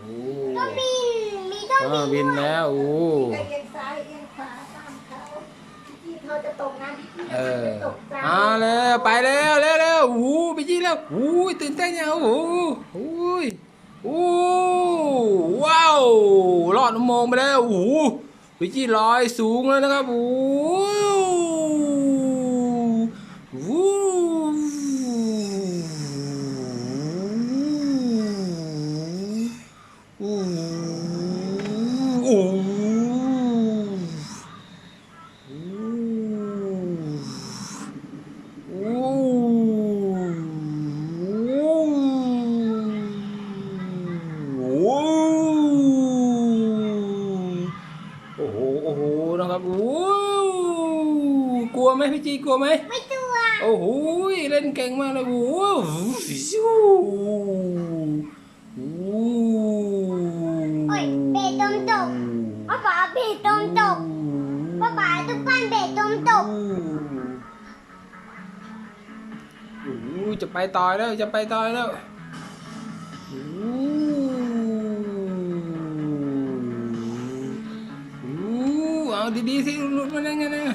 โอ้ก็บินมีต้องอ่าบินแล้วโอ้เอียงซ้ายเอียงขวาตามเขาที่เขาจะตกน้ำที่เออจะตกน้ำเอาแล้วไปแล้วเร็วเร็วโอ้ไปจี้แล้วโอ้ยตื่นเต้นยังโอ้โอ้ยโอ้ว้าวรอดอุโมงค์ไปแล้วโอ้ไปจี้ลอยสูงแล้วนะครับโอ้โอ้โอ้ โอ้โอ้โอ้โหโอ้โหนะครับโอ้กลัวไหมพี่จีกลัวไหมไม่ตัว โอ้โหเล่นเก่งมากเลยโอ้โหฟิวโอ้ โอ้ยเบตตรงตก ป้าป๋าเบตตรงตกป้าป๋าทุกปั้นเบตตรงตกโอ้โหจะไปต่อยแล้วจะไปต่อยแล้วโอ้โหเอาดีๆสิหลุดมาได้ไงเนี่ย